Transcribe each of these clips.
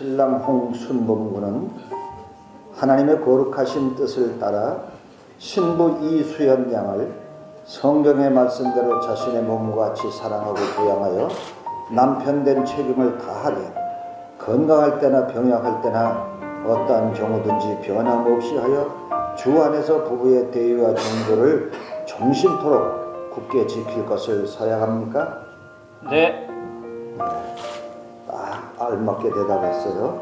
신랑 홍 순범군은 하나님의 거룩하신 뜻을 따라 신부 이수연 양을 성경의 말씀대로 자신의 몸과 같이 사랑하고 부양하여 남편 된 책임을 다하되 건강할 때나 병약할 때나 어떠한 경우든지 변함없이 하여 주 안에서 부부의 대의와 정도를 정신토록 굳게 지킬 것을 사양합니까? 네, 딱 알맞게 대답했어요.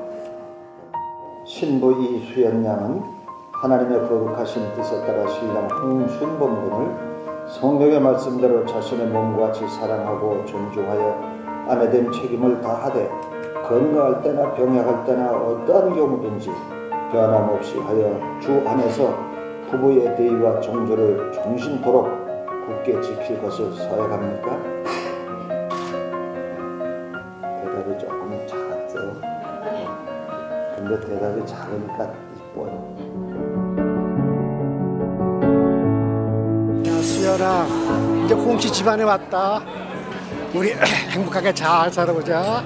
신부 이수연 양은 하나님의 거룩하신 뜻에 따라 신랑 홍순범 군을 성경의 말씀대로 자신의 몸과 같이 사랑하고 존중하여 아내 된 책임을 다하되 건강할 때나 병약할 때나 어떠한 경우든지 변함없이 하여 주 안에서 부부의 대의와 정조를 정신토록 굳게 지킬 것을 서약합니까? 근데 대답이 작으니까 이뻐요. 야 수연아 이제 홍씨 집안에 왔다. 우리 행복하게 잘 살아보자.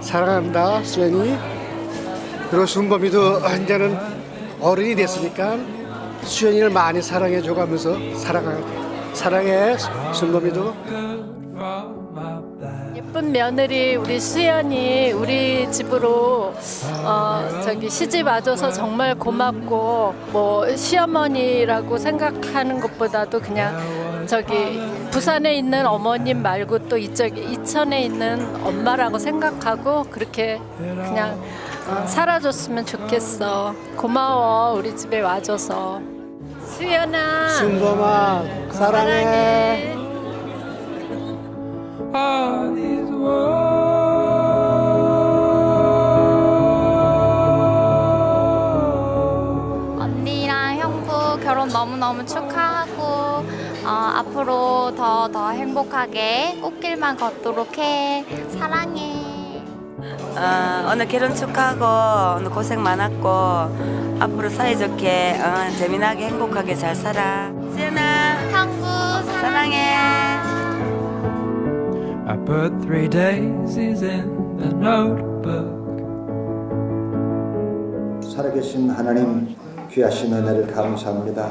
사랑한다 수연이. 그리고 순범이도 이제는 어른이 됐으니까 수연이를 많이 사랑해 줘가면서 사랑해 사랑해 순범이도 예쁜 며느리 우리 수연이 우리 집으로 어 저기 시집 와줘서 정말 고맙고 뭐 시어머니라고 생각하는 것보다도 그냥 저기 부산에 있는 어머님 말고 또 이쪽에 이천에 있는 엄마라고 생각하고 그렇게 그냥 어, 살아줬으면 좋겠어. 고마워 우리 집에 와줘서. 수연아. 순범아 사랑해. walls. 언니랑 형부 결혼 너무너무 축하하고 어, 앞으로 더 더 행복하게 꽃길만 걷도록 해. 사랑해. 어, 오늘 결혼 축하하고 오늘 고생 많았고 앞으로 사이좋게 어, 재미나게 행복하게 잘 살아. 수연아. 형부 사랑해 I put three daisies in the notebook. 살아계신 하나님 귀하신 은혜를 감사합니다.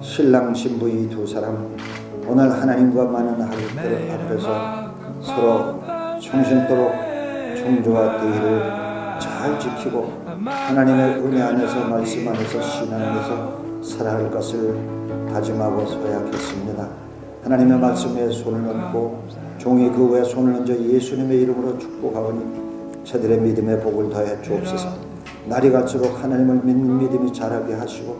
신랑 신부 이 두 사람 오늘 하나님과 많은 하루들 앞에서 서로 정신토록 정조와 대의를 잘 지키고 하나님의 은혜 안에서 말씀 안에서 신 안에서 살아갈 것을 다짐하고 서약했습니다. 하나님의 말씀에 손을 얹고 종이 그 외에 손을 얹어 예수님의 이름으로 축복하오니 저들의 믿음의 복을 더해 주옵소서. 날이 갈수록 하나님을 믿는 믿음이 자라게 하시고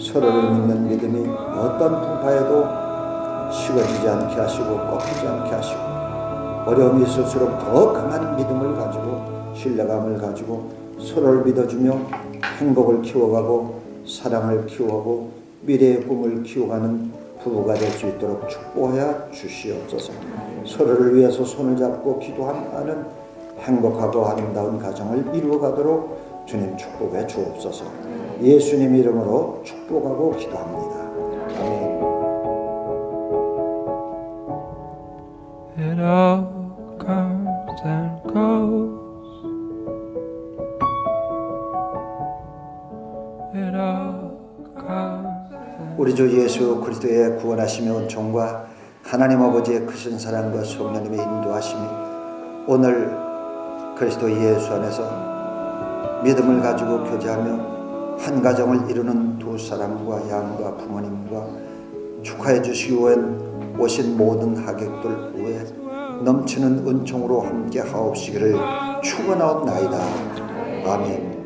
서로를 믿는 믿음이 어떤 풍파에도 식어지지 않게 하시고 꺾이지 않게 하시고 어려움이 있을수록 더 강한 믿음을 가지고 신뢰감을 가지고 서로를 믿어주며 행복을 키워가고 사랑을 키워가고 미래의 꿈을 키워가는 부부가 될 수 있도록 축복하여 주시옵소서. 서로를 위해서 손을 잡고 기도하는 행복하고 아름다운 가정을 이루어가도록 주님 축복해 주옵소서. 예수님 이름으로 축복하고 기도합니다. 아멘. It all comes and goes. It all comes. 우리 주 예수 그리스도의 구원하심의 은총과 하나님 아버지의 크신 사랑과 성령님의 인도하심이 오늘 그리스도 예수 안에서 믿음을 가지고 교제하며 한 가정을 이루는 두 사람과 양과 부모님과 축하해 위한 오신 모든 하객들 위에 넘치는 은총으로 함께 하옵시기를 축원하옵나이다. 아멘.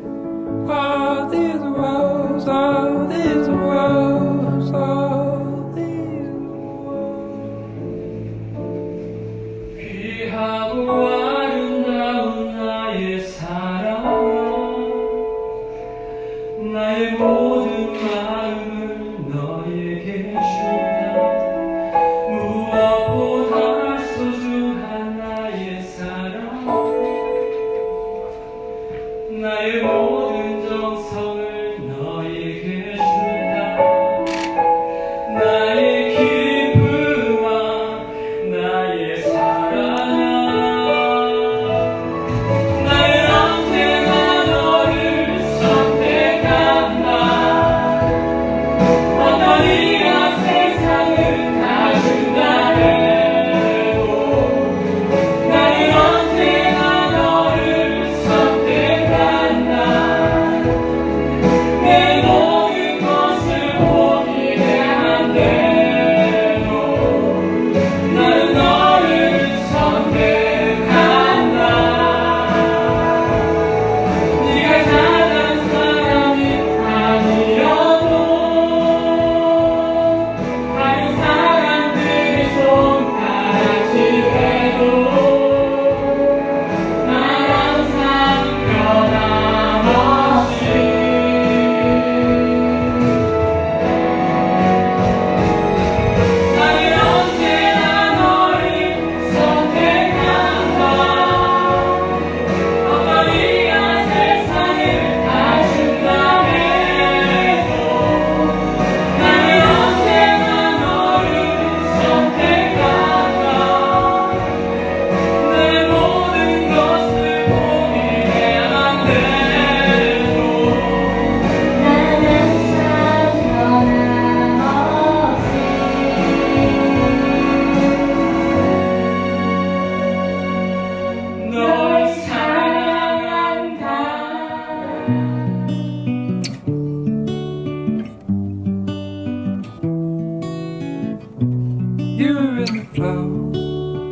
You're in the flow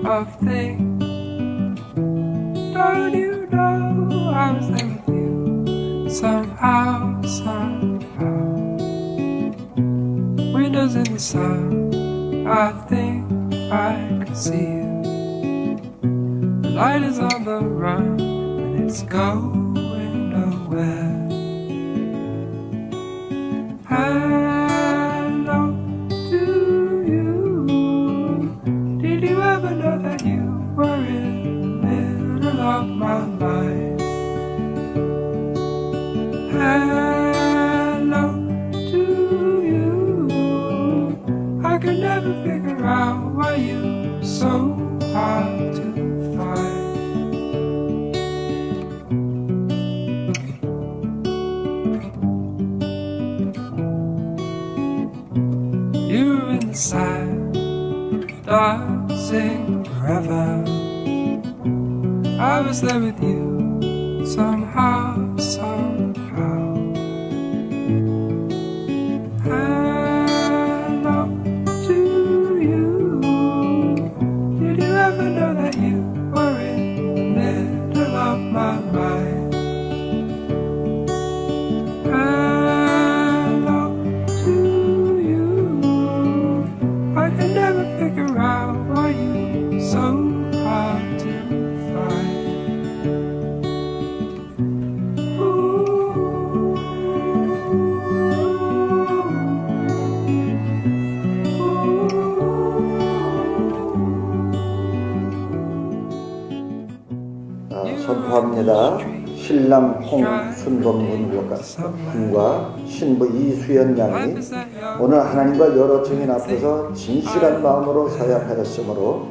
of things. Don't you know I was there with you somehow, somehow? Windows in the sun, I think I can see you. The light is on the run and it's going nowhere. Hey. Of my mind? Hello to you. I could never figure out why you were so hard to find. You're inside, dancing forever. I was there with you somehow, somehow. 신랑 홍순범군 군과 신부 이수연 양이 오늘 하나님과 여러 증인 앞에서 진실한 마음으로 사약하였으므로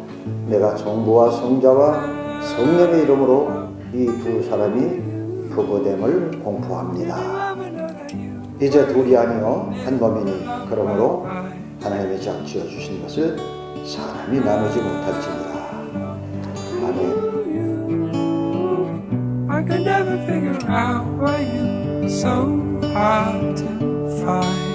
내가 정부와 성자와 성령의 이름으로 이 두 사람이 부부됨을 공포합니다. 이제 둘이 아니요 한 몸이니 그러므로 하나님의 작 지어 주신 것을 사람이 나누지 못할지니라. 아멘. I could never figure out why you so hard to find.